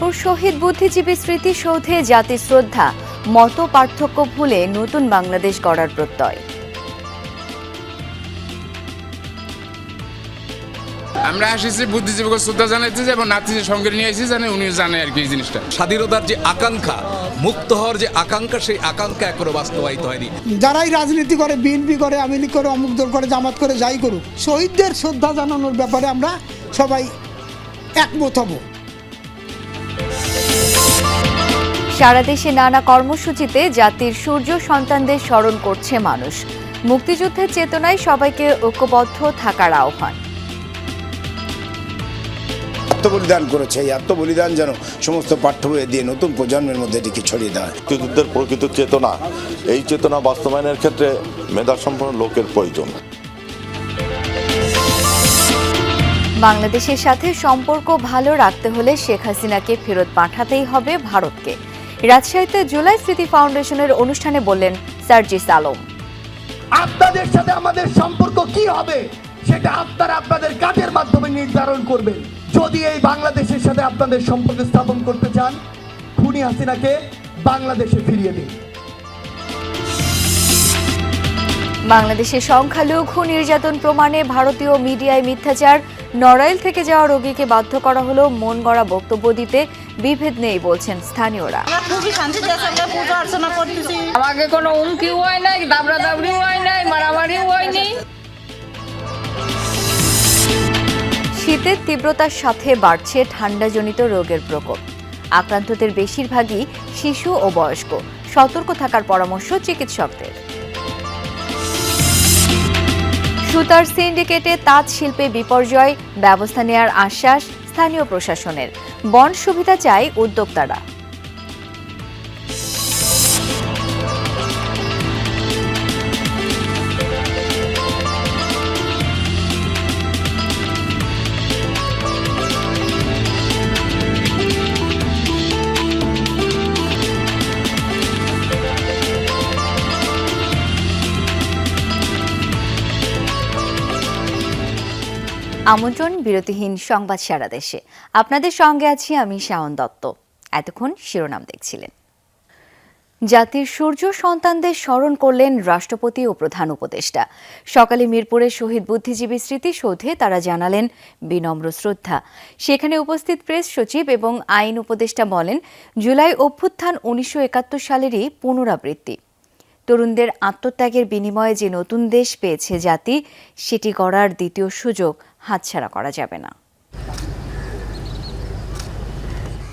মিরপুর শহীদ বুদ্ধিজীবী স্মৃতিসৌধে জাতি শ্রদ্ধা মত পার্থক্য ভুলে নতুন বাংলাদেশ গড়ার প্রত্যয়। আমরা আসেছি বুদ্ধিজীবীকে শ্রদ্ধা জানাইতে এবং নাতিদের সঙ্গে নিয়ে এসেছি জানে উনি জানে আর কি এই জিনিসটা। স্বাধীনতার যে আকাঙ্ক্ষা মুক্ত হওয়ার যে আকাঙ্ক্ষা সেই আকাঙ্ক্ষা এখনও বাস্তবায়িত হয়নি। যারাই রাজনীতি করে বিএনপি করে আওয়ামী লীগ করে অমুক দল করে জামাত করে যাই করুক শহীদদের শ্রদ্ধা জানানোর ব্যাপারে আমরা সবাই একমত হব। সারা দেশে নানা কর্মসূচিতে জাতির সূর্য সন্তানদের স্মরণ করছে মানুষ। মুক্তিযুদ্ধের চেতনায় সবাইকে ঐক্যবদ্ধ থাকার আহ্বান। আত্মবলিদান করেছে এই আত্মবলিদান যেন সমস্ত পাঠ্য বইয়ে দিয়ে নতুন প্রজন্মের মধ্যে এটিকে ছড়িয়ে দেওয়া মুক্তিযুদ্ধের প্রকৃত চেতনা এই চেতনা বাস্তবায়নের ক্ষেত্রে মেধাসম্পন্ন লোকের প্রয়োজন। বাংলাদেশের সাথে সম্পর্ক ভালো রাখতে হলে শেখ হাসিনাকে ফেরত পাঠাতেই হবে ভারতকে। রাজশাহীতে জুলাই স্মৃতি ফাউন্ডেশনের অনুষ্ঠানে বললেন সার্জিস আলম। আপনাদের সাথে আমাদের সম্পর্ক কি হবে সেটা আপনারা আপনাদের কাজের মাধ্যমে নির্ধারণ করবেন। যদি এই বাংলাদেশের সাথে আপনাদের সম্পর্ক স্থাপন করতে চান খুনি হাসিনাকে বাংলাদেশে ফিরিয়ে দিন। বাংলাদেশে সংখ্যালঘু নির্যাতন প্রমাণে ভারতীয় মিডিয়ায় মিথ্যাচার নড়াইল থেকে যাওয়া রোগীকে বাধ্য করা হলো মন গড়া বক্তব্য দিতে বিভেদ নেই বলছেন স্থানীয়রা। খুবই শান্তিতে আমরা পূজা অর্চনা করতেছি। আমাকে কোনো হুমকিও হয় নাই দাবড়া দাবড়িও হয় নাই মারামারিও হয়নি। শীতের তীব্রতার সাথে বাড়ছে ঠান্ডাজনিত রোগের প্রকোপ। আক্রান্তদের বেশিরভাগই শিশু ও বয়স্ক। সতর্ক থাকার পরামর্শ চিকিৎসকদের। সুতার সিন্ডিকেটে তাঁত শিল্পে বিপর্যয় ব্যবস্থা নেওয়ার আশ্বাস স্থানীয় প্রশাসনের। বন সুবিধা চায় উদ্যোক্তারা। আমন্ত্রণ বিরতিহীন সংবাদ সারা দেশে। আপনাদের সঙ্গে আছি আমি শাওন দত্ত। এতক্ষণ শিরোনাম দেখছিলেন। জাতির সূর্য সন্তানদের স্মরণ করলেন রাষ্ট্রপতি ও প্রধান উপদেষ্টা। সকালে মিরপুরের শহীদ বুদ্ধিজীবী স্মৃতিসৌধে তারা জানালেন বিনম্র শ্রদ্ধা। সেখানে উপস্থিত প্রেস সচিব এবং আইন উপদেষ্টা বলেন, জুলাই অভ্যুত্থান উনিশশো একাত্তর সালেরই পুনরাবৃত্তি। তরুণদের আত্মত্যাগের বিনিময়ে যে নতুন দেশ পেয়েছে জাতি, সেটি গড়ার দ্বিতীয় সুযোগ। হাতছাড়া করা যাবে না।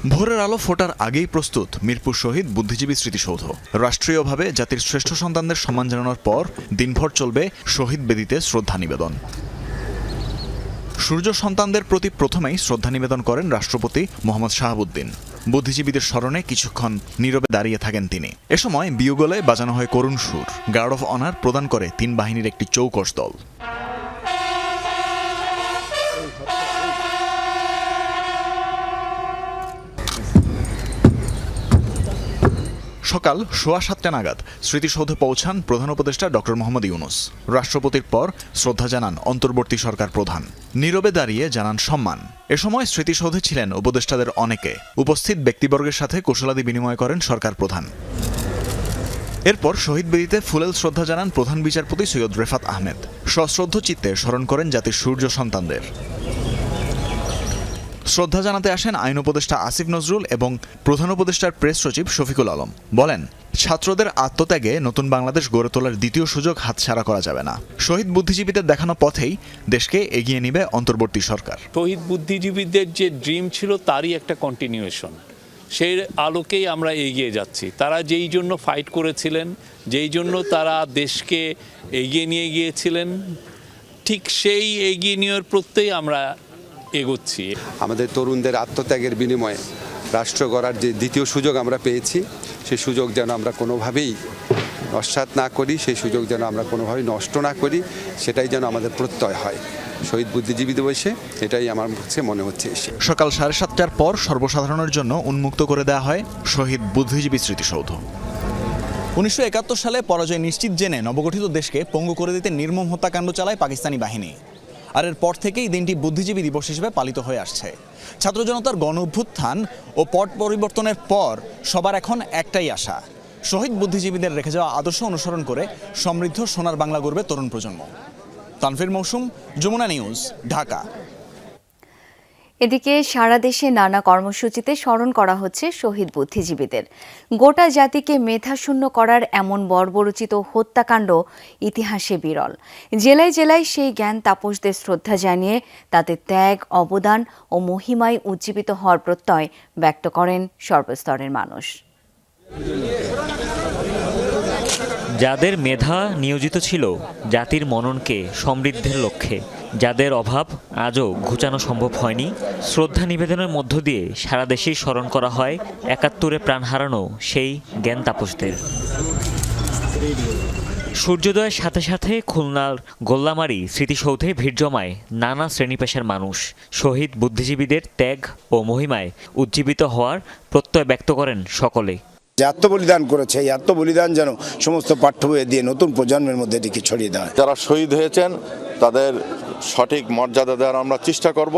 ভোরের আলো ফোটার আগেই প্রস্তুত মিরপুর শহীদ বুদ্ধিজীবী স্মৃতিসৌধ। রাষ্ট্রীয়ভাবে জাতির শ্রেষ্ঠ সন্তানদের সম্মান জানানোর পর দিনভর চলবে শহীদ বেদিতে শ্রদ্ধা নিবেদন। সূর্য সন্তানদের প্রতি প্রথমেই শ্রদ্ধা নিবেদন করেন রাষ্ট্রপতি মোহাম্মদ শাহাবুদ্দিন। বুদ্ধিজীবীদের স্মরণে কিছুক্ষণ নীরবে দাঁড়িয়ে থাকেন তিনি। এ সময় বিয়োগলে বাজানো হয় করুণ সুর। গার্ড অফ অনার প্রদান করে তিন বাহিনীর একটি চৌকস দল। সকাল সোয়া সাতটা নাগাদ স্মৃতিসৌধে পৌঁছান প্রধান উপদেষ্টা ডক্টর মোহাম্মদ ইউনুস। রাষ্ট্রপতির পর শ্রদ্ধা জানান অন্তর্বর্তী সরকার প্রধান। নীরবে দাঁড়িয়ে জানান সম্মান। এ সময় স্মৃতিসৌধে ছিলেন উপদেষ্টাদের অনেকে। উপস্থিত ব্যক্তিবর্গের সাথে কুশলাদি বিনিময় করেন সরকার প্রধান। এরপর শহীদ বেদিতে ফুলেল শ্রদ্ধা জানান প্রধান বিচারপতি সৈয়দ রেফাত আহমেদ। সশ্রদ্ধ চিত্তে স্মরণ করেন জাতির সূর্য সন্তানদের। শ্রদ্ধা জানাতে আসেন আইন উপদেষ্টা আসিফ নজরুল এবং প্রধান উপদেষ্টার প্রেস সচিব শফিকুল আলম। বলেন, ছাত্রদের আত্মত্যাগে নতুন বাংলাদেশ গড়ে তোলার দ্বিতীয় সুযোগ হাতছাড়া করা যাবে না। শহীদ বুদ্ধিজীবীদের দেখানো পথেই দেশকে এগিয়ে নিবে অন্তর্বর্তী সরকার। শহীদ বুদ্ধিজীবীদের যে ড্রিম ছিল তারই একটা কন্টিনিউয়েশন সেই আলোকেই আমরা এগিয়ে যাচ্ছি। তারা যেই জন্য ফাইট করেছিলেন, যেই জন্য তারা দেশকে এগিয়ে নিয়ে গিয়েছিলেন, ঠিক সেই এগিয়ে নেওয়ার প্রত্যেই আমরা এগোচ্ছি। আমাদের তরুণদের আত্মত্যাগের বিনিময়ে রাষ্ট্র গড়ার যে দ্বিতীয় সুযোগ আমরা পেয়েছি সেই সুযোগ যেন আমরা কোনোভাবেই নস্বাত না করি সেই সুযোগ যেন আমরা কোনোভাবেই নষ্ট না করি সেটাই যেন আমাদের প্রত্যয় হয়। শহীদ বুদ্ধিজীবী দিবসে এটাই আমার কাছে মনে হচ্ছে এসে। সকাল সাড়ে সাতটার পর সর্বসাধারণের জন্য উন্মুক্ত করে দেওয়া হয় শহীদ বুদ্ধিজীবী স্মৃতিসৌধ। উনিশশো একাত্তর সালে পরাজয় নিশ্চিত জেনে নবগঠিত দেশকে পঙ্গু করে দিতে নির্মম হত্যাকাণ্ড চালায় পাকিস্তানি বাহিনী। আর এর পর থেকেই দিনটি বুদ্ধিজীবী দিবস হিসেবে পালিত হয়ে আসছে। ছাত্র জনতার গণ অভ্যুত্থান ও পট পরিবর্তনের পর সবার এখন একটাই আশা, শহীদ বুদ্ধিজীবীদের রেখে যাওয়া আদর্শ অনুসরণ করে সমৃদ্ধ সোনার বাংলা গড়বে তরুণ প্রজন্ম। তানফির মৌসুম, যমুনা নিউজ, ঢাকা। এদিকে সারা দেশে নানা কর্মসূচিতে স্মরণ করা হচ্ছে শহীদ বুদ্ধিজীবীদের। গোটা জাতিকে মেধাশূন্য করার এমন বর্বরচিত হত্যাকাণ্ড ইতিহাসে বিরল। জেলায় জেলায় সেই জ্ঞান তাপসদের শ্রদ্ধা জানিয়ে তাদের ত্যাগ, অবদান ও মহিমায় উজ্জীবিত হওয়ার প্রত্যয় ব্যক্ত করেন সর্বস্তরের মানুষ। যাদের মেধা নিয়োজিত ছিল, জাতির মননকে সমৃদ্ধের লক্ষ্যে যাদের অভাব আজও ঘুচানো সম্ভব হয়নি শ্রদ্ধা নিবেদনের মধ্য দিয়ে সারা দেশেই স্মরণ করা হয় একাত্তরে প্রাণ হারানো সেই জ্ঞান তাপসদের। সূর্যোদয়ের সাথে সাথে খুলনার গোল্লামারি স্মৃতিসৌধে ভিড় জমায় নানা শ্রেণি পেশার মানুষ। শহীদ বুদ্ধিজীবীদের ত্যাগ ও মহিমায় উজ্জীবিত হওয়ার প্রত্যয় ব্যক্ত করেন সকলে। যে আত্মবলিদান করেছে এই আত্মবলিদান যেন সমস্ত পাঠ্য বইয়ে দিয়ে নতুন প্রজন্মের মধ্যে এটিকে ছড়িয়ে হয়। যারা শহীদ হয়েছেন তাদের সঠিক মর্যাদা দেওয়ার আমরা চেষ্টা করব।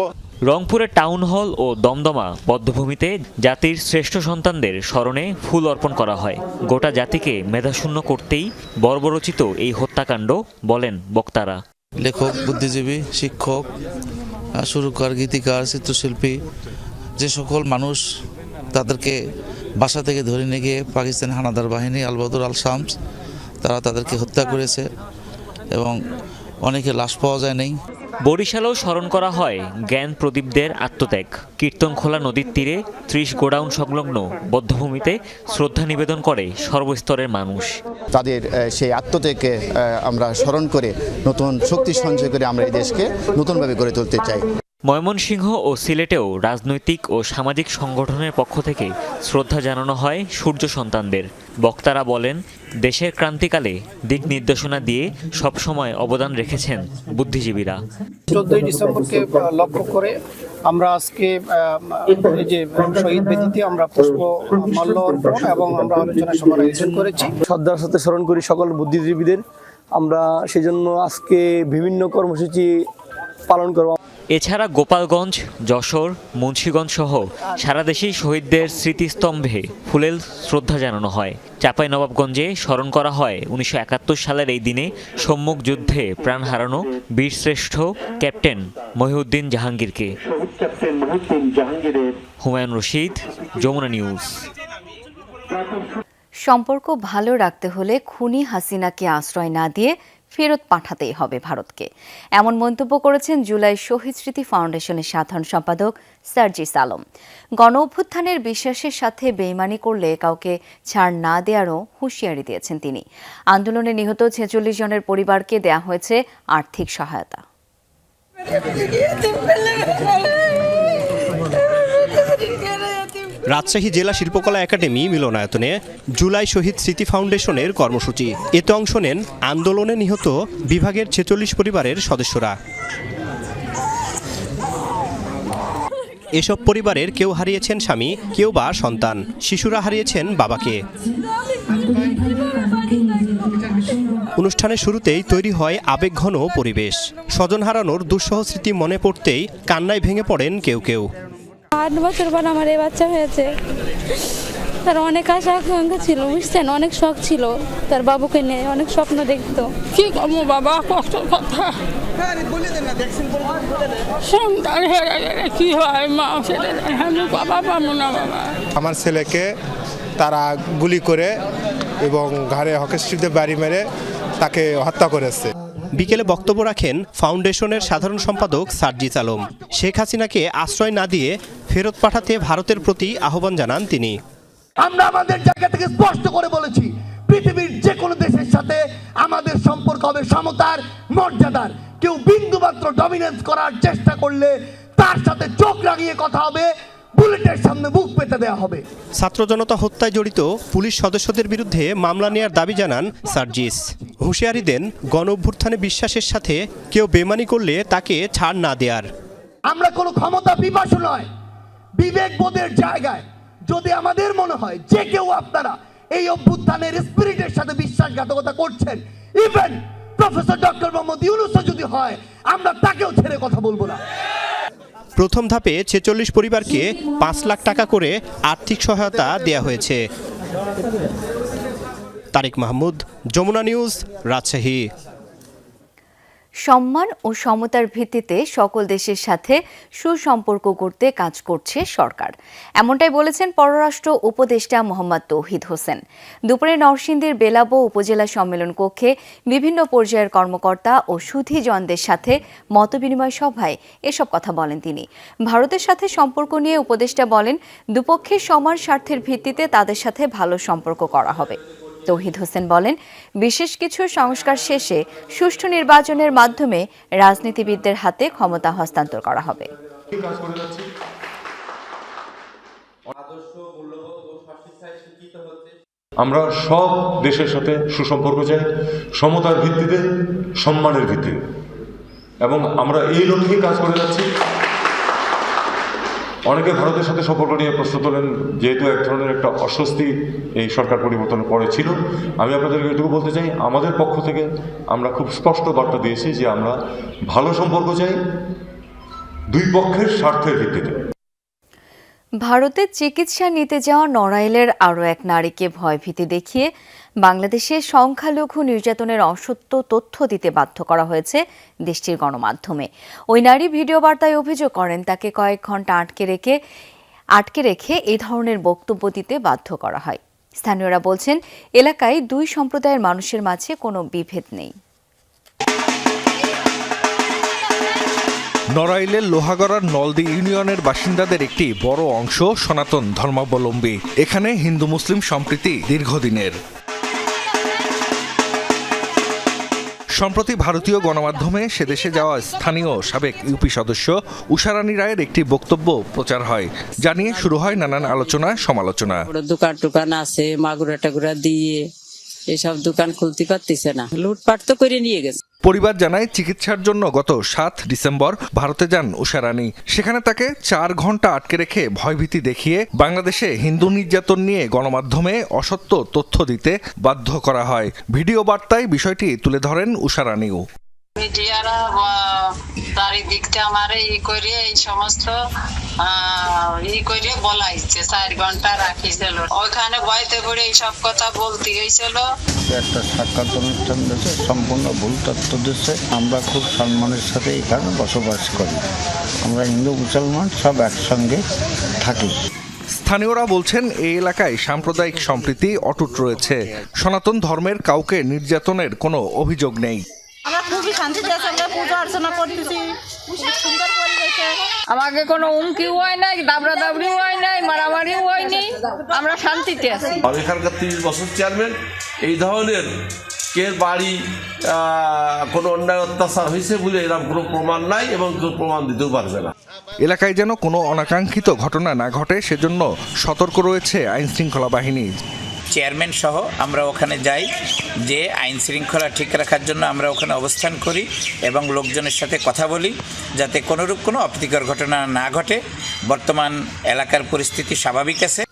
রংপুরের টাউন হল ও দমদমা বদ্ধভূমিতে জাতির শ্রেষ্ঠ সন্তানদের স্মরণে ফুল অর্পণ করা হয়। গোটা জাতিকে মেধাশূন্য করতেই বর্বরচিত এই হত্যাকাণ্ড বলেন বক্তারা। লেখক বুদ্ধিজীবী শিক্ষক সুরকার গীতিকার চিত্রশিল্পী যে সকল মানুষ তাদেরকে বাসা থেকে ধরে নিয়ে গিয়ে পাকিস্তান হানাদার বাহিনী আলবদর আল শামস তারা তাদেরকে হত্যা করেছে এবং অনেকে লাশ পাওয়া যায় নেই। বরিশালেও স্মরণ করা হয় জ্ঞান প্রদীপদের আত্মত্যাগ। কীর্তনখোলা নদীর তীরে ত্রিশ গোডাউন সংলগ্ন বদ্ধভূমিতে শ্রদ্ধা নিবেদন করে সর্বস্তরের মানুষ। তাদের সেই আত্মত্যাগকে আমরা স্মরণ করে নতুন শক্তি সঞ্চয় করে আমরা এই দেশকে নতুনভাবে গড়ে তুলতে চাই। ময়মনসিংহ ও সিলেটেও রাজনৈতিক ও সামাজিক সংগঠনের পক্ষ থেকে শ্রদ্ধা জানানো হয় সূর্য সন্তানদের। বক্তারা বলেন দেশের ক্রান্তিকালে দিক নির্দেশনা দিয়ে সবসময় অবদান রেখেছেন বুদ্ধিজীবীরা। চোদ্দই ডিসেম্বরকে লক্ষ্য করে আমরা আজকে আহ, যে শহীদ বেদিতে আমরা পুষ্প মাল্য অর্পণ এবং আমরা আলোচনা সভার আয়োজন করেছি। শ্রদ্ধার সাথে স্মরণ করি সকল বুদ্ধিজীবীদের। আমরা সেজন্য আজকে বিভিন্ন কর্মসূচি পালন করব। এছাড়া গোপালগঞ্জ যশোর মুন্সীগঞ্জ সহ সারা দেশেই শহীদদের স্মৃতিস্তম্ভে ফুলেল শ্রদ্ধা জানানো হয়। চাপাই নবাবগঞ্জে স্মরণ করা হয় উনিশশো একাত্তর সালের এই দিনে সম্মুখ যুদ্ধে প্রাণ হারানো বীরশ্রেষ্ঠ ক্যাপ্টেন মহিউদ্দিন জাহাঙ্গীরকে। হুমায়ুন রশিদ যমুনা নিউজ। সম্পর্ক ভালো রাখতে হলে খুনি হাসিনাকে আশ্রয় না দিয়ে ফেরত পাঠাতেই হবে ভারতকে। এমন মন্তব্য করেছেন জুলাই শহীদ স্মৃতি ফাউন্ডেশনের সাধারণ সম্পাদক সার্জিস আলম। গণ অভ্যুত্থানের বিশ্বাসের সাথে বেইমানি করলে কাউকে ছাড় না দেওয়ারও হুঁশিয়ারি দিয়েছেন তিনি। আন্দোলনে নিহত ছেচল্লিশ জনের পরিবারকে দেয়া হয়েছে আর্থিক সহায়তা। রাজশাহী জেলা শিল্পকলা একাডেমি মিলনায়তনে জুলাই শহীদ স্মৃতি ফাউন্ডেশনের কর্মসূচি। এতে অংশ নেন আন্দোলনে নিহত বিভাগের ছেচল্লিশ পরিবারের সদস্যরা। এসব পরিবারের কেউ হারিয়েছেন স্বামী, কেউ বা সন্তান। শিশুরা হারিয়েছেন বাবাকে। অনুষ্ঠানের শুরুতেই তৈরি হয় আবেগঘন পরিবেশ। স্বজন হারানোর দুঃসহ স্মৃতি মনে পড়তেই কান্নায় ভেঙে পড়েন কেউ কেউ। আট বছর পর আমার এই বাচ্চা হয়েছে। তার অনেক আশা আকাঙ্ক্ষা ছিল বুঝছেন? অনেক শখ ছিল। তার বাবুকে নিয়ে অনেক স্বপ্ন দেখতো। কি করব বাবা? কষ্ট কথা। সন্তান কি হয়? মা সেটা জানে। আমি বাবা পাবো না বাবা। আমার ছেলেকে তারা গুলি করে এবং ঘাড়ে হকেস্ট্রিতে বাড়ি মেরে তাকে হত্যা করেছে। বিকেলে বক্তব্য রাখেন ফাউন্ডেশনের সাধারণ সম্পাদক সার্জিস আলম। শেখ হাসিনাকে আশ্রয় না দিয়ে ফেরত পাঠাতে ভারতের প্রতি আহ্বান জানান তিনি। আমরা আমাদের জায়গা থেকে স্পষ্ট করে বলেছি, পৃথিবীর যে কোনো দেশের সাথে আমাদের সম্পর্ক হবে সমতার, মর্যাদার। কেউ বিন্দুমাত্র ডমিনেন্স করার চেষ্টা করলে তার সাথে চোখ লাগিয়ে কথা হবে বুলেটের সামনে বুক পেতে দেওয়া হবে। ছাত্র জনতা হত্যায় জড়িত পুলিশ সদস্যদের বিরুদ্ধে মামলা নেয়ার দাবি জানান সার্জিস। হুঁশিয়ারি দেন গণ অভ্যুত্থানে বিশ্বাসের সাথে কেউ বেমানি করলে তাকে ছাড় না দেয়ার। আমরা কোনো ক্ষমতা পিপাসু নয়। বিবেকবোধের জায়গায় যদি আমাদের মনে হয় যে কেউ আপনারা এই অভ্যুত্থানের স্পিরিটের সাথে বিশ্বাসঘাতকতা করছেন ইভেন প্রফেসর ডক্টর মোহাম্মদ ইউনুসও যদি হয় আমরা তাকেও ছেড়ে কথা বলব না। প্রথম ধাপে ছেচল্লিশ পরিবারকে পাঁচ লাখ টাকা করে আর্থিক সহায়তা দেয়া হয়েছে। তারিক মাহমুদ, যমুনা নিউজ, রাজশাহী। সম্মান ও সমতার ভিত্তিতে সকল দেশের সাথে সুসম্পর্ক করতে কাজ করছে সরকার। এমনটাই বলেছেন পররাষ্ট্র উপদেষ্টা মোহাম্মদ তৌহিদ হোসেন। দুপুরে নরসিংদীর বেলাবো উপজেলা সম্মেলন কক্ষে বিভিন্ন পর্যায়ের কর্মকর্তা ও সুধীজনদের সাথে মতবিনিময় সভায় এসব কথা বলেন তিনি। ভারতের সাথে সম্পর্ক নিয়ে উপদেষ্টা বলেন, দুপক্ষের সমান স্বার্থের ভিত্তিতে তাদের সাথে ভালো সম্পর্ক করা হবে। তৌহিদ হোসেন বলেন, বিশেষ কিছু সংস্কার শেষে সুষ্ঠু নির্বাচনের মাধ্যমে রাজনীতিবিদদের হাতে ক্ষমতা হস্তান্তর করা হবে। আমরা সব দেশের সাথে সুসম্পর্ক চাই, সমতার ভিত্তিতে, সম্মানের ভিত্তিতে। এবং আমরা এই লক্ষ্যেই কাজ করে যাচ্ছি। অনেকে ভারতের সাথে সম্পর্ক নিয়ে প্রশ্ন তোলেন যেহেতু এক ধরনের একটা অস্বস্তি এই সরকার পরিবর্তনের পরে ছিল আমি আপনাদেরকে এটুকু বলতে চাই, আমাদের পক্ষ থেকে আমরা খুব স্পষ্ট বার্তা দিয়েছি যে আমরা ভালো সম্পর্ক চাই, দুই পক্ষের স্বার্থের ভিত্তিতে। ভারতে চিকিৎসা নিতে যাওয়া নড়াইলের আরও এক নারীকে ভয়ভীতি দেখিয়ে বাংলাদেশে সংখ্যালঘু নির্যাতনের অসত্য তথ্য দিতে বাধ্য করা হয়েছে দেশটির গণমাধ্যমে। ওই নারী ভিডিও বার্তায় অভিযোগ করেন, তাকে কয়েক ঘণ্টা আটকে রেখে আটকে রেখে এই ধরনের বক্তব্য দিতে বাধ্য করা হয়। স্থানীয়রা বলছেন, এলাকায় দুই সম্প্রদায়ের মানুষের মাঝে কোনো বিভেদ নেই। নড়াইলের লোহাগড়ার নলদি ইউনিয়নের বাসিন্দাদের একটি বড় অংশ সনাতন ধর্মাবলম্বী। এখানে হিন্দু মুসলিম সম্প্রীতি দীর্ঘদিনের। সম্প্রতি ভারতীয় গণমাধ্যমে সেদেশে যাওয়া স্থানীয় সাবেক ইউপি সদস্য উষারানী রায়ের একটি বক্তব্য প্রচার হয়, যা নিয়ে শুরু হয় নানান আলোচনা, সমালোচনা। দোকান টোকান আছে, মাগুরা টাগুরা দিয়ে এসব দোকান খুলতে পারতেছে না। লুটপাট তো করে নিয়ে গেছে। পরিবার জানায় চিকিৎসার জন্য গত সাত ডিসেম্বর ভারতে যান উষারানী সেখানে তাকে চার ঘণ্টা আটকে রেখে ভয়ভীতি দেখিয়ে বাংলাদেশে হিন্দু নির্যাতন নিয়ে গণমাধ্যমে অসত্য তথ্য দিতে বাধ্য করা হয়। ভিডিও বার্তায় বিষয়টি তুলে ধরেন উষারানীও মিডিয়ারা চারিদিকটা আমার ই করে এই সমস্ত আহ, ই করে বলাইছে চার ঘণ্টা রাখিছিল ওইখানে বইতে পড়ে এইসব কথা বলতে গেছিল একটা সাক্ষাৎ অনুষ্ঠান দিয়েছে সম্পূর্ণ ভুল তথ্য দিচ্ছে আমরা খুব সম্মানের সাথে এখানে বসবাস করি আমরা হিন্দু মুসলমান সব একসঙ্গে থাকি স্থানীয়রা বলছেন এই এলাকায় সাম্প্রদায়িক সম্প্রীতি অটুট রয়েছে। সনাতন ধর্মের কাউকে নির্যাতনের কোনো অভিযোগ নেই। আমরা খুবই শান্তিতে আছি আমরা পুজো অর্চনা করতেছি। সুন্দর পরিবেশে আমাকে কোনো উমকিও হয় নাই দাবড়া দাবড়িও হয় নাই মারামারিও হয়নি আমরা শান্তিতে আছি। আমি এখানকার তিরিশ বছর চেয়ারম্যান এই ধরনের কে বাড়ি কোনো অন্যায় অত্যাচার হয়েছে বলে এরকম কোনো প্রমাণ নাই এবং কেউ প্রমাণ দিতেও পারবে না। এলাকায় যেন কোনো অনাকাঙ্ক্ষিত ঘটনা না ঘটে সেজন্য সতর্ক রয়েছে আইন শৃঙ্খলা বাহিনী। চেয়ারম্যান সহ আমরা ওখানে যাই যে আইন শৃঙ্খলা ঠিক রাখার জন্য আমরা ওখানে অবস্থান করি এবং লোকজনের সাথে কথা বলি যাতে কোনোরূপ কোনো অপ্রীতিকর ঘটনা না ঘটে। বর্তমান এলাকার পরিস্থিতি স্বাভাবিক আছে।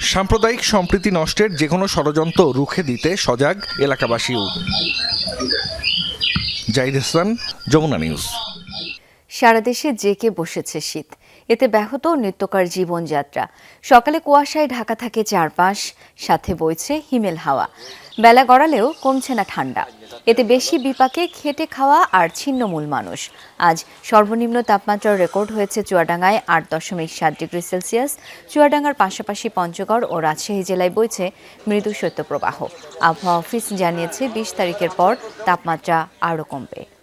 সাম্প্রদায়িক সম্প্রীতি নষ্টের যে কোনো ষড়যন্ত্র রুখে দিতে সজাগ এলাকাবাসীও। জাহিদ হাসান যমুনা নিউজ। সারা দেশে জেকে বসেছে শীত। এতে ব্যাহত নিত্যকার জীবনযাত্রা। সকালে কুয়াশায় ঢাকা থাকে চারপাশ, সাথে বইছে হিমেল হাওয়া। বেলা গড়ালেও কমছে না ঠান্ডা। এতে বেশি বিপাকে খেটে খাওয়া আর ছিন্নমূল মানুষ। আজ সর্বনিম্ন তাপমাত্রার রেকর্ড হয়েছে চুয়াডাঙ্গায় আট দশমিক সাত ডিগ্রি সেলসিয়াস। চুয়াডাঙ্গার পাশাপাশি পঞ্চগড় ও রাজশাহী জেলায় বইছে মৃদু শৈত্যপ্রবাহ। আবহাওয়া অফিস জানিয়েছে, বিশ তারিখের পর তাপমাত্রা আরও কমবে।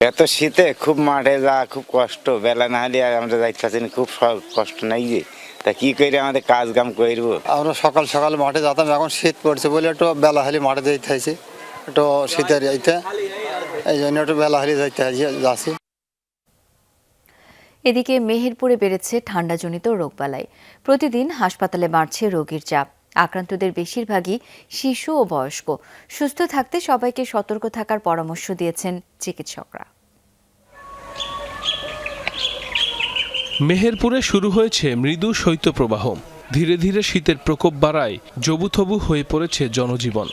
এত শীতে খুব মাঠে যা খুব কষ্ট বেলা না হলে আর আমরা যাইতে পারছি না, খুব কষ্ট নাই যে। তা কি করে আমাদের কাজ কাম করব আমরা সকাল সকাল মাঠে যেতাম এখন শীত পড়ছে বলে একটু বেলা হলে মাঠে যাইতে হয়েছে একটু শীতের যাইতে এই জন্য একটু বেলা হলে যাইতে হয়েছে যাচ্ছি। এদিকে মেহেরপুরে বেড়েছে ঠান্ডাজনিত রোগবালাই। প্রতিদিন হাসপাতালে বাড়ছে রোগীর চাপ। আক্রান্তদের বেশিরভাগই শিশু ও বয়স্ক। সুস্থ থাকতে সবাইকে সতর্ক থাকার পরামর্শ দিয়েছেন চিকিৎসকরা। মেহেরপুরে শুরু হয়েছে মৃদু শৈত্যপ্রবাহ। ধীরে ধীরে শীতের প্রকোপ বাড়ায় জবুথবু হয়ে পড়েছে জনজীবন।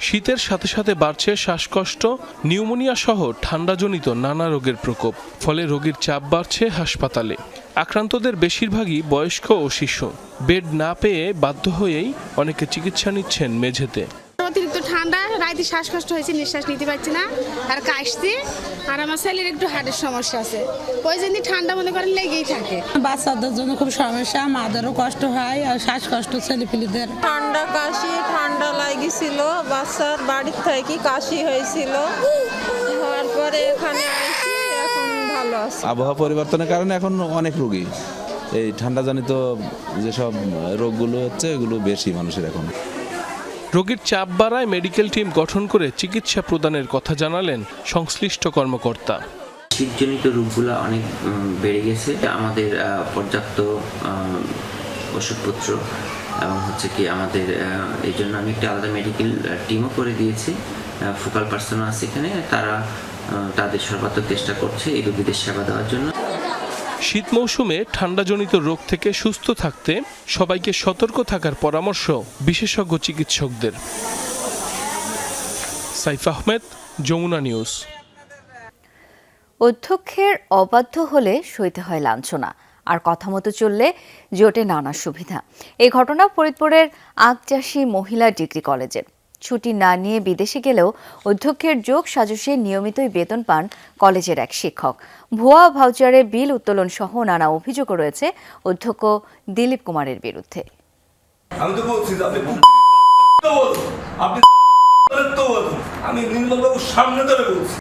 শীতের সাথে সাথে বাড়ছে শ্বাসকষ্ট, নিউমোনিয়া সহ ঠান্ডাজনিত নানা রোগের প্রকোপ, ফলে রোগীর চাপ বাড়ছে হাসপাতালে। আক্রান্তদের বেশিরভাগই বয়স্ক ও শিশু। বেড না পেয়ে বাধ্য হয়েই অনেকে চিকিৎসা নিচ্ছেন মেঝেতে। অতিরিক্ত ঠান্ডা রাইতে শ্বাসকষ্ট হয়েছে নিঃশ্বাস নিতে পারছি না। আর কাশছি আর আমার ছেলের একটু হার্টের সমস্যা আছে। ওই জন্য ঠান্ডা মনে করেন লেগেই থাকে। বাচ্চাদের জন্য খুব সমস্যা মাদেরও কষ্ট হয় আর শ্বাসকষ্ট ছেলেপিলিদের। ঠান্ডা কাশি ঠান্ডা লাগিয়েছিল বাচ্চার বাড়ির থেকে কাশি হয়েছিল। হওয়ার পরে এখানে আবহাওয়া পরিবর্তনের কারণে এখন অনেক রোগী। এই ঠান্ডাজনিত যেসব রোগগুলো হচ্ছে এগুলো বেশি মানুষের এখন। রোগীর চাপ বাড়ায় মেডিকেল টিম গঠন করে চিকিৎসা প্রদানের কথা জানালেন সংশ্লিষ্ট কর্মকর্তা। শীতজনিত রোগগুলো অনেক বেড়ে গেছে। আমাদের পর্যাপ্ত ওষুধপত্র এবং হচ্ছে কি আমাদের এই জন্য আমি একটা আলাদা মেডিকেল টিমও করে দিয়েছি। ফোকাল পার্সন আছে এখানে। তারা তাদের সর্বাত্মক চেষ্টা করছে এই রোগীদের সেবা দেওয়ার জন্য। শীত মৌসুমে ঠান্ডাজনিত রোগ থেকে সুস্থ থাকতে সবাইকে সতর্ক থাকার পরামর্শ বিশেষজ্ঞ চিকিৎসকদের। সাইফ আহমেদ যমুনা নিউজ। অধ্যক্ষের অবাধ্য হলে সইতে হয় লাঞ্ছনা। আর কথা মতো চললে জোটে নানা সুবিধা। এই ঘটনা ফরিদপুরের আগচাষী মহিলা ডিগ্রি কলেজের ছুটি না নিয়ে বিদেশে গেলেও অধ্যক্ষের যোগ সাজসে নিয়মিতই বেতন পান কলেজের এক শিক্ষক। ভুয়া ভাউচারে বিল উত্তোলন সহ নানা অভিযোগও রয়েছে অধ্যক্ষ দিলীপ কুমারের বিরুদ্ধে। আমি তো বলছি আপনি আপনি আমি নির্মলবাবুর সামনে ধরে বলছি।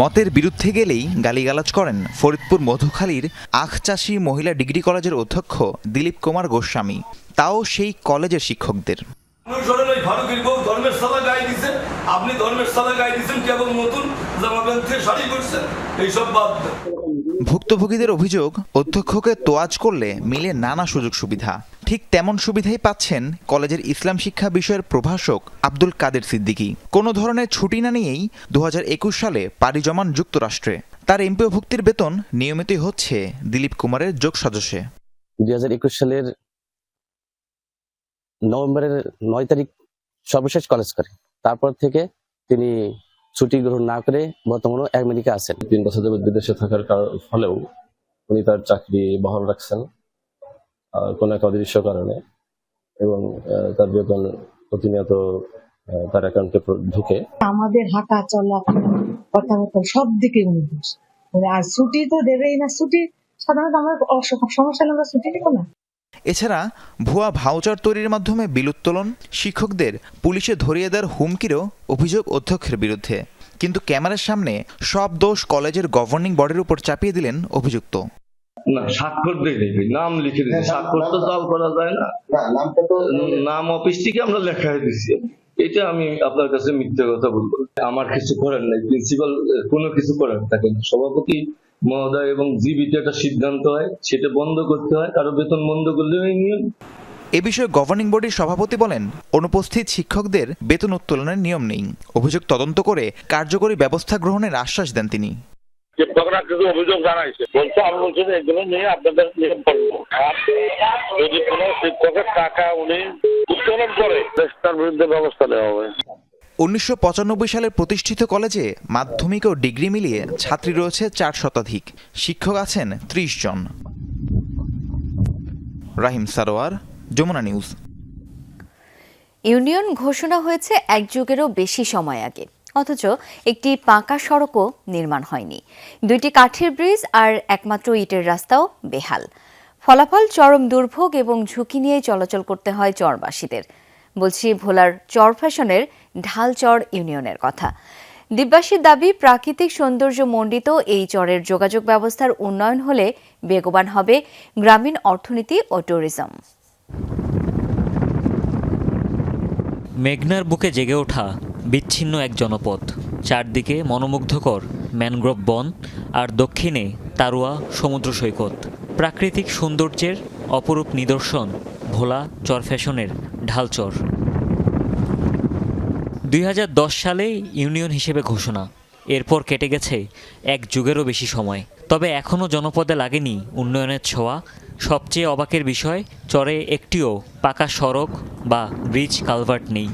মতের বিরুদ্ধে গেলেই গালিগালাজ করেন ফরিদপুর মধুখালীর আখচাষী মহিলা ডিগ্রি কলেজের অধ্যক্ষ দিলীপ কুমার গোস্বামী। তাও সেই কলেজের শিক্ষকদের। মানুষ ধরেন ওই ফারুকের বউ ধর্মের সালা গায়ে দিছেন আপনি ধর্মের সালা গায়ে দিছেন কেবল নতুন জামা প্যান্ট থেকে শাড়ি করছেন এইসব বাদ ভুক্তভোগীদের অভিযোগ অধ্যক্ষকে তোয়াজ করলে মিলে নানা সুযোগ সুবিধা। ঠিক তেমন সুবিধাই পাচ্ছেন কলেজের ইসলাম শিক্ষা বিষয়ের প্রভাষক আব্দুল কাদের সিদ্দিকী। কোনো ধরনের ছুটি না নিয়েই দু হাজার একুশ সালে পাড়ি জমান যুক্তরাষ্ট্রে। তার এমপিও ভুক্তির বেতন নিয়মিতই হচ্ছে দিলীপ কুমারের যোগ সদস্যে দুই হাজার একুশ সালের নভেম্বরের নয় তারিখ সর্বশেষ কলেজ করে। তারপর থেকে তিনি ছুটি গ্রহণ না করে বর্তমানে আমেরিকা আছেন। তিন বছর যাবত বিদেশে থাকার ফলেও উনি তার চাকরি বহাল রাখছেন কোনো এক অদৃশ্য কারণে। এবং আহ, তার বেতন প্রতিনিয়ত তার অ্যাকাউন্টে ঢুকে। আমাদের হাঁটা চলা কথাবার্তা সব দিকে উনি মানে আর ছুটি তো দেবেই না ছুটি সাধারণত আমরা সমস্যা হলে আমরা ছুটি নেব না। এছাড়া ভুয়া ভাউচার তৈরির মাধ্যমে বিলুত্তোলন শিক্ষকদের পুলিশে ধরিয়ে দেওয়ার হুমকিরও অভিযোগ অধ্যক্ষের বিরুদ্ধে। কিন্তু ক্যামেরার সামনে সব দোষ কলেজের গভর্নিং বডির উপর চাপিয়ে দিলেন অভিযুক্ত। না স্বাক্ষর দিয়ে দেবে নাম লিখে দিবে স্বাক্ষর তো করা যায় না। নাম অফিস থেকে আমরা লেখা দিছি এটা আমি আপনার কাছে মিথ্যে কথা বলব। আমার কিছু করার নাই। প্রিন্সিপাল কোনো কিছু করার থাকে না। সভাপতি মহোদয় এবং জীবিত একটা সিদ্ধান্ত হয় সেটা বন্ধ করতে হয় কারও বেতন বন্ধ করলে এই নিয়ম। এ বিষয়ে গভর্নিং বডির সভাপতি বলেন অনুপস্থিত শিক্ষকদের বেতন উত্তোলনের নিয়ম নেই। অভিযোগ তদন্ত করে কার্যকরী ব্যবস্থা গ্রহণের আশ্বাস দেন তিনি। শিক্ষকরা কিছু অভিযোগ জানাইছে বলছে আমি বলছি যে এগুলো নিয়ে আপনাদের নিয়োগ করব। আর যদি কোনো শিক্ষকের টাকা উনি উত্তোলন করে তার বিরুদ্ধে ব্যবস্থা নেওয়া হবে। উনিশশো পঁচানব্বই সালে প্রতিষ্ঠিত কলেজে মাধ্যমিক ও ডিগ্রি মিলিয়ে ছাত্রী রয়েছে চার শতাধিক। শিক্ষক আছেন ত্রিশ জন। রাহিম সারোয়ার, যমুনা নিউজ। ইউনিয়ন ঘোষণা হয়েছে এক যুগেরও বেশি সময় আগে। অথচ একটি পাকা সড়কও নির্মাণ হয়নি। দুইটি কাঠের ব্রিজ আর একমাত্র ইটের রাস্তাও বেহাল। ফলাফল চরম দুর্ভোগ এবং ঝুঁকি নিয়ে চলাচল করতে হয় চরবাসীদের। বলছি ভোলার চর ফ্যাশনের ঢালচর ইউনিয়নের কথা। দ্বীপবাসীর দাবি, প্রাকৃতিক সৌন্দর্য মণ্ডিত এই চরের যোগাযোগ ব্যবস্থার উন্নয়ন হলে বেগবান হবে গ্রামীণ অর্থনীতি ও ট্যুরিজম। মেঘনার বুকে জেগে ওঠা বিচ্ছিন্ন এক জনপদ, চারদিকে মনোমুগ্ধকর ম্যানগ্রোভ বন আর দক্ষিণে তারুয়া সমুদ্র সৈকত। প্রাকৃতিক সৌন্দর্যের অপরূপ নিদর্শন ভোলা চর ফ্যাশনের ঢালচর। দুই হাজার দশ সালে ইউনিয়ন হিসেবে ঘোষণা। এরপর কেটে গেছে এক যুগেরও বেশি সময়। তবে এখনও জনপদে লাগেনি উন্নয়নের ছোঁয়া। সবচেয়ে অবাকের বিষয়, চরে একটিও পাকা সড়ক বা ব্রিজ কালভার্ট নেই।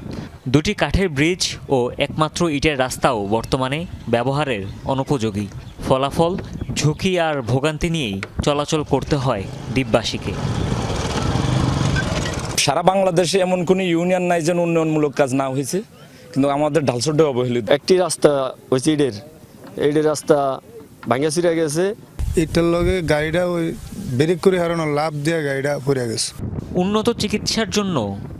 দুটি কাঠের ব্রিজ ও একমাত্র ইটের রাস্তাও বর্তমানে ব্যবহারের অনুপযোগী। ফলাফল, ঝুঁকি আর ভোগান্তি নিয়েই চলাচল করতে হয় দ্বীপবাসীকে। সারা বাংলাদেশে এমন কোনো ইউনিয়ন নাই যেন উন্নয়নমূলক কাজ না হয়েছে। কিন্তু আমাদের ঢালসোডে অবহেলিত। একটি রাস্তা হয়েছে ইডের এইডের রাস্তা ভাঙ্গা ছিঁড়ে গেছে। এটার লগে গাড়িটা ওই ব্রেক করে হারানো লাভ দিয়ে গাড়িটা পড়ে গেছে। উন্নত চিকিৎসার জন্য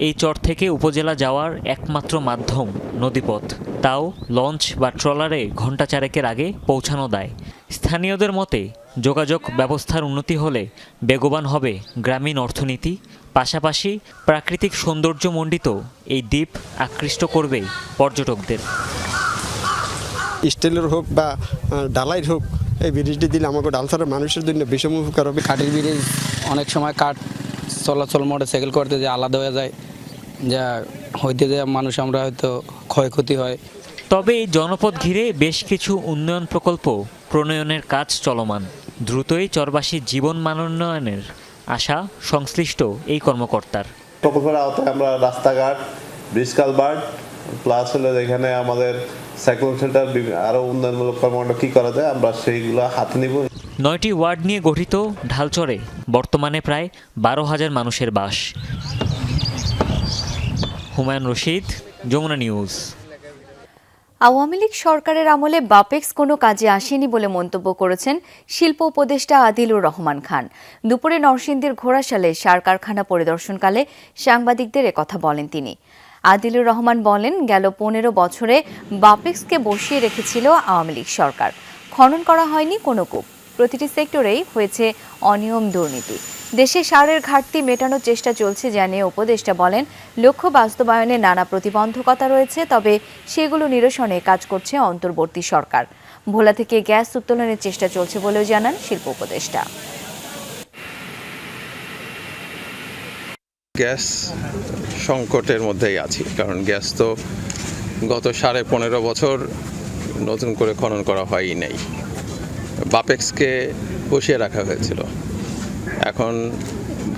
এই চর থেকে উপজেলা যাওয়ার একমাত্র মাধ্যম নদীপথ। তাও লঞ্চ বা ট্রলারে ঘণ্টা চারেকের আগে পৌঁছানো দেয়। স্থানীয়দের মতে যোগাযোগ ব্যবস্থার উন্নতি হলে বেগবান হবে গ্রামীণ অর্থনীতি পাশাপাশি প্রাকৃতিক সৌন্দর্যমণ্ডিত এই দ্বীপ আকৃষ্ট করবে পর্যটকদের। স্টিলের হোক বা ডালাইয়ের হোক এই ব্রিজটি দিলে আমাকে ডালসারের মানুষের জন্য বিষম উপকার হবে। কাঠের ব্রিজ অনেক সময় কাঠ চলাচল মোটরসাইকেল করতে যে আলাদা হয়ে যায় যা হইতে যে মানুষ আমরা হয়তো ক্ষয়ক্ষতি হয়। তবে এই জনপদ ঘিরে বেশ কিছু উন্নয়ন প্রকল্প প্রণয়নের কাজ চলমান। দ্রুতই চরবাসী জীবন মানোন্নয়নের আশা সংশ্লিষ্ট এই কর্মকর্তার। প্রকল্পের আওতায় আমরা রাস্তাঘাট ব্রিজ কালভার্ট প্লাস হলো এখানে আমাদের সাইক্লোন সেন্টার আরও উন্নয়নমূলক কর্মকাণ্ড কী করা যায় আমরা সেইগুলো হাতে নিব। নয়টি ওয়ার্ড নিয়ে গঠিত ঢালচরে বর্তমানে প্রায় বারো হাজার মানুষের বাস। হুমায়ুন রশিদ যমুনা নিউজ। আওয়ামী লীগ সরকারের আমলে বাপেক্স কোনো কাজে আসেনি বলে মন্তব্য করেছেন শিল্প উপদেষ্টা আদিলুর রহমান খান। দুপুরে নরসিংদীর ঘোড়াশালে সার কারখানা পরিদর্শনকালে সাংবাদিকদের কথা বলেন তিনি। আদিলুর রহমান বলেন, গেল পনেরো বছরে বাপেক্সকে বসিয়ে রেখেছিল আওয়ামী লীগ সরকার। খনন করা হয়নি কোনো কূপ। প্রতিটি সেক্টরেই হয়েছে অনিয়ম দুর্নীতি। দেশে সারের ঘাটতি মেটানোর চেষ্টা চলছে জানিয়ে উপদেষ্টা বলেন, লক্ষ্য বাস্তবায়নে নানা প্রতিবন্ধকতা রয়েছে, তবে সেগুলো নিরসনে কাজ করছে অন্তর্বর্তী সরকার। ভোলা থেকে গ্যাস উত্তোলনের চেষ্টা চলছে বলেও জানান শিল্প উপদেষ্টা। গ্যাস সংকটের মধ্যেই আছি, কারণ গ্যাস তো গত সাড়ে পনেরো বছর নতুন করে খনন করা হয়ই নেই। বাপেক্সকে বসিয়ে রাখা হয়েছিল। এখন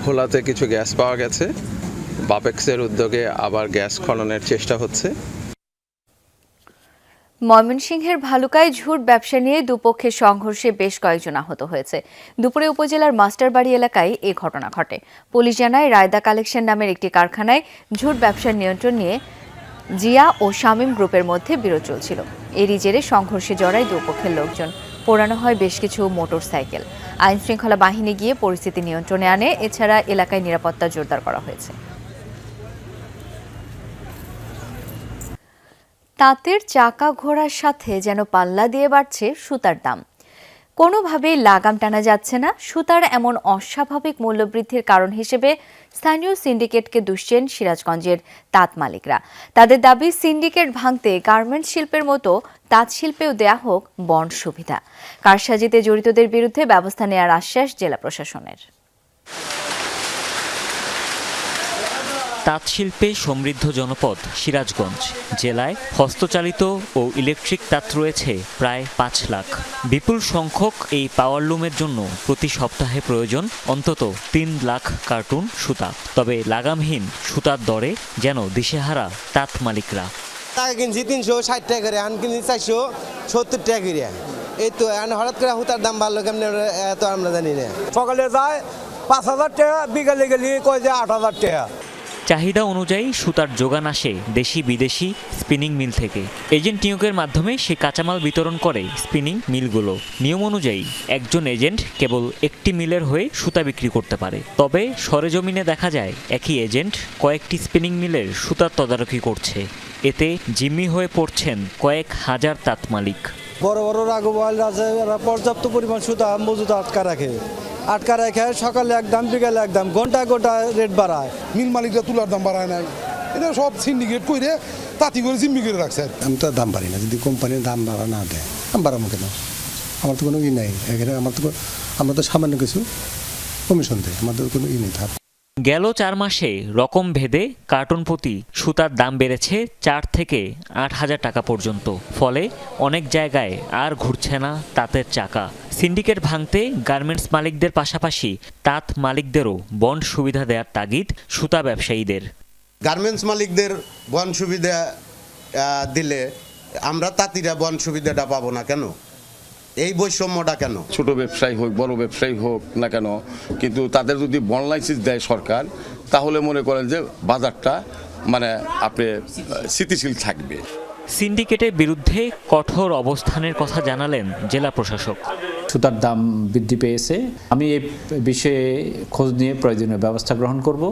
ভোলাতে কিছু গ্যাস পাওয়া গেছে। বাপেক্সের উদ্যোগে আবার গ্যাস খননের চেষ্টা হচ্ছে। ময়মনসিংহের ভালুকায় ঝুট ব্যবসা নিয়ে দুপক্ষের সংঘর্ষে বেশ কয়েকজন আহত হয়েছে। দুপুরে উপজেলার মাস্টারবাড়ি এলাকায় এ ঘটনা ঘটে। পুলিশ জানায়, রায়দা কালেকশন নামের একটি কারখানায় ঝুট ব্যবসার নিয়ন্ত্রণ নিয়ে জিয়া ও শামীম গ্রুপের মধ্যে বিরোধ চলছিল। এরই জেরে সংঘর্ষে জড়ায় দুপক্ষের লোকজন। পোড়ানো হয় বেশ কিছু মোটর সাইকেল আইন শৃঙ্খলা বাহিনী গিয়ে পরিস্থিতি নিয়ন্ত্রণে আনে, এছাড়া এলাকায় নিরাপত্তা জোরদার করা হয়েছে। তাঁতের চাকা ঘোড়ার সাথে যেন পাল্লা দিয়ে বাড়ছে সুতার দাম। কোনোভাবেই লাগাম টানা যাচ্ছে না। সুতার এমন অস্বাভাবিক মূল্যবৃদ্ধির কারণ হিসেবে স্থানীয় সিন্ডিকেটকে দুষছেন সিরাজগঞ্জের তাঁত মালিকরা। তাদের দাবি, সিন্ডিকেট ভাঙতে গার্মেন্টস শিল্পের মতো তাঁত শিল্পেও দেয়া হোক বন সুবিধা। কারসাজিতে জড়িতদের বিরুদ্ধে ব্যবস্থা নেওয়ার আশ্বাস জেলা প্রশাসনের। তাঁত শিল্পে সমৃদ্ধ জনপদ সিরাজগঞ্জ। জেলায় হস্তচালিত ও ইলেকট্রিক তাঁত রয়েছে প্রায় পাঁচ লাখ। বিপুল সংখ্যক এই পাওয়ারলুমের জন্য প্রতি সপ্তাহে প্রয়োজন অন্তত তিন লাখ কার্টুন সুতা। তবে লাগামহীন সুতার দরে যেন দিশেহারা তাঁত মালিকরা। টাকা কিনছি তিনশো ষাট টাকা করে আন কিনছি চারশো সত্তর টাকা করে। এই তো এখন হঠাৎ করে হুতার দাম বাড়লো কেমন এত আমরা জানি না। সকালে যায় পাঁচ হাজার টাকা বিকালে গেলে কয় যে আট হাজার টাকা। চাহিদা অনুযায়ী সুতার যোগান আসে দেশি বিদেশি স্পিনিং মিল থেকে। এজেন্ট নিয়োগের মাধ্যমে সে কাঁচামাল বিতরণ করে স্পিনিং মিলগুলো। নিয়ম অনুযায়ী একজন এজেন্ট কেবল একটি মিলের হয়ে সুতা বিক্রি করতে পারে। তবে সরেজমিনে দেখা যায় একই এজেন্ট কয়েকটি স্পিনিং মিলের সুতার তদারকি করছে। এতে জিম্মি হয়ে পড়ছেন কয়েক হাজার তাঁত মালিক। বড় বড় রাঘবাল আছে পর্যাপ্ত পরিমাণ সুতা মজুদ আটকা রাখে। আটকা রেখে সকালে এক দাম বিকালে এক দাম ঘণ্টা ঘণ্টা রেট বাড়ায়। মিল মালিকরা তুলার দাম বাড়ায় নাই। এটা সব সিন্ডিকেট করে তাঁতি করে জিম্মি করে রাখছে। আমি তো দাম বাড়ি না। যদি কোম্পানির দাম বাড়া না দেয় দাম বাড়াবো কেন? আমার তো কোনো ই নাই। এখানে আমার তো আমরা তো সামান্য কিছু কমিশন দেয় আমাদের কোনো ই নেই। গেল চার মাসে রকম ভেদে কার্টন প্রতি সুতার দাম বেড়েছে চার থেকে আট হাজার টাকা পর্যন্ত। ফলে অনেক জায়গায় আর ঘুরছে না তাঁতের চাকা। সিন্ডিকেট ভাঙতে গার্মেন্টস মালিকদের পাশাপাশি তাঁত মালিকদেরও বন্ড সুবিধা দেওয়ার তাগিদ সুতা ব্যবসায়ীদের। গার্মেন্টস মালিকদের বন সুবিধা দিলে আমরা তাঁতিরা বন সুবিধাটা পাবো না কেন? এই বৈষম্যটা কেন? ছোট ব্যবসায়ী হোক বড় ব্যবসায়ী হোক না কেন কিন্তু তাদের যদি বন লাইসেন্স দেয় সরকার তাহলে মনে করেন যে বাজারটা মানে আপনি স্থিতিশীল থাকবে। সিন্ডিকেটের বিরুদ্ধে কঠোর অবস্থানের কথা জানালেন জেলা প্রশাসক। সুতার দাম বৃদ্ধি পেয়েছে। আমি এই বিষয়ে খোঁজ নিয়ে প্রয়োজনীয় ব্যবস্থা গ্রহণ করব।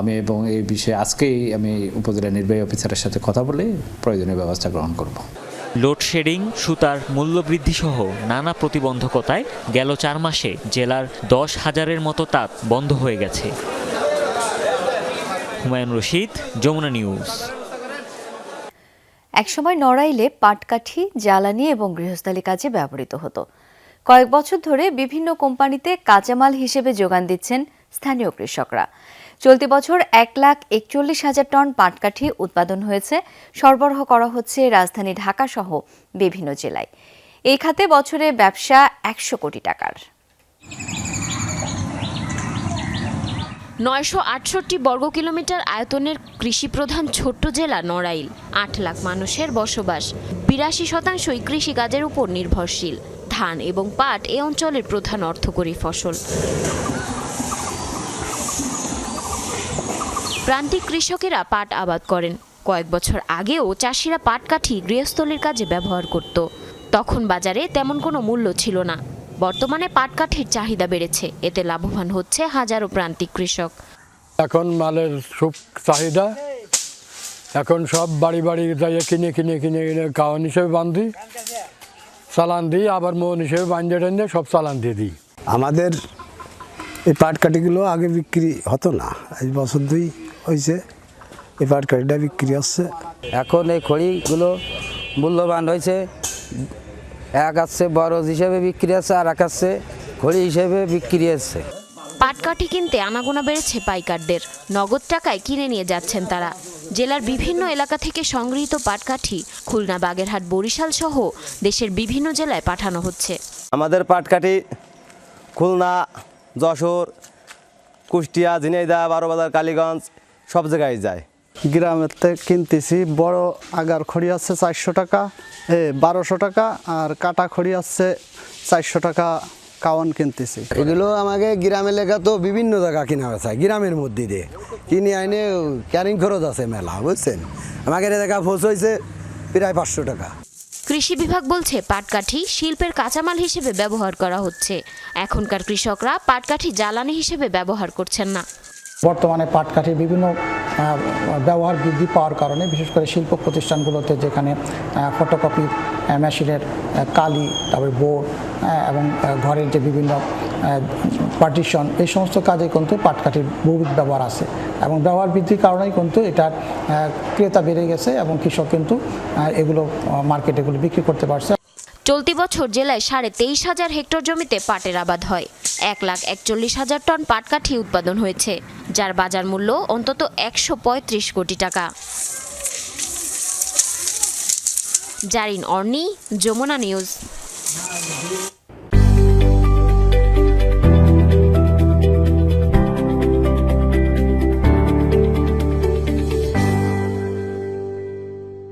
আমি এবং এই বিষয়ে আজকেই আমি উপজেলা নির্বাহী অফিসারের সাথে কথা বলে প্রয়োজনীয় ব্যবস্থা গ্রহণ করব। লোডশেডিং, সুতার মূল্যবৃদ্ধি সহ নানা প্রতিবন্ধকতায় গেল চার মাসে জেলার দশ হাজারের মতো তাঁত বন্ধ হয়ে গেছে। হুমায়ুন রশিদ, যমুনা নিউজ। একসময় নড়াইলে পাটকাঠি, জ্বালানি এবং গৃহস্থালী কাজে ব্যবহৃত হতো। কয়েক বছর ধরে বিভিন্ন কোম্পানিতে কাঁচামাল হিসেবে যোগান দিচ্ছেন স্থানীয় কৃষকরা। চলতি বছর এক লাখ একচল্লিশ হাজার টন পাটকাঠি উৎপাদন হয়েছে। সরবরাহ করা হচ্ছে রাজধানী ঢাকা সহ বিভিন্ন জেলায়। এই খাতে বছরে ব্যবসা একশো কোটি টাকার। নয়শো আটষট্টি বর্গ কিলোমিটার আয়তনের কৃষিপ্রধান ছোট্ট জেলা নড়াইল। আট লাখ মানুষের বসবাস। বিরাশি শতাংশই কৃষিকাজের উপর নির্ভরশীল। ধান এবং পাট এ অঞ্চলের প্রধান অর্থকরী ফসল। প্রান্তিক কৃষকেরা পাট আবাদ করেন। কয়েক বছর আগেও চাষিরা পাটকাঠি গৃহস্থলীর কাজে ব্যবহার করত। তখন বাজারে তেমন কোনো মূল্য ছিল না। বর্তমানে পাটকাঠির চাহিদা বেড়েছে। এতে লাভবান হচ্ছে হাজারো প্রান্তিক কৃষক। এখন মালের খুব চাহিদা। এখন সব বাড়ি বাড়ি যাইয়ে কিনে কিনে কিনে কিনে খাওয়ান হিসেবে বান্ধি। চালান দিই আবার মন হিসেবে বান্ধে টান্ধে সব চালান দিয়ে দিই। আমাদের এই পাটকাঠিগুলো আগে বিক্রি হতো না। এই বছর দুই হয়েছে এই পাটকাঠিটা বিক্রি হচ্ছে। এখন এই খড়িগুলো মূল্যবান হয়েছে এক আছে বরজ হিসেবে বিক্রি আছে আর এক আছে খড়ি হিসেবে বিক্রি আছে। পাটকাঠি কিনতে আনাগোনা বেড়েছে পাইকারদের। নগদ টাকায় কিনে নিয়ে যাচ্ছেন তারা। জেলার বিভিন্ন এলাকা থেকে সংগৃহীত পাটকাঠি খুলনা বাগেরহাট বরিশাল সহ দেশের বিভিন্ন জেলায় পাঠানো হচ্ছে। আমাদের পাটকাঠি খুলনা যশোর কুষ্টিয়া ঝিনাইদহ বারোবাজার কালীগঞ্জ সব জায়গায় যায়। গ্রামের থেকে কিনতেছি বড় আগার খড়ি আছে চারশো টাকা এ বারোশো টাকা আর কাটা খড়ি আছে চারশো টাকা কাওয়ান কিনতেছি। এগুলো আমাকে গ্রামের লেখা তো বিভিন্ন জায়গা কিনা বেচা গ্রামের মধ্যে দিয়ে। কিনে আইনে ক্যারিং খরচ আছে মেলা বুঝছেন? আমাকে দেখা ফোস হয়েছে প্রায় পাঁচশো টাকা। কৃষি বিভাগ বলছে পাটকাঠি শিল্পের কাঁচামাল হিসেবে ব্যবহার করা হচ্ছে। এখনকার কৃষকরা পাটকাঠি জ্বালানি হিসেবে ব্যবহার করছেন না। বর্তমানে পাটকাঠি বিভিন্ন ব্যবহার বৃদ্ধি পাওয়ার কারণে, বিশেষ করে শিল্প প্রতিষ্ঠানগুলোতে যেখানে ফটোকপি মেশিনের কালি, তারপরে বোর্ড এবং ঘরের যে বিভিন্ন পার্টিশন এই সমস্ত কাজে কিন্তু পাটকাঠির বহুবিধ ব্যবহার আছে এবং ব্যবহার বৃদ্ধির কারণেই কিন্তু এটার ক্রেতা বেড়ে গেছে এবং কৃষক কিন্তু এগুলো মার্কেটে এগুলো বিক্রি করতে পারছে। চলতি বছর জেলায় সাড়ে তেইশ হাজার হেক্টর জমিতে পাটের আবাদ হয়। এক লাখ একচল্লিশ হাজার টন পাটকাঠি উৎপাদন হয়েছে, যার বাজার মূল্য অন্তত একশো পঁয়ত্রিশ কোটি টাকা। জারিন অর্নি, যমুনা নিউজ।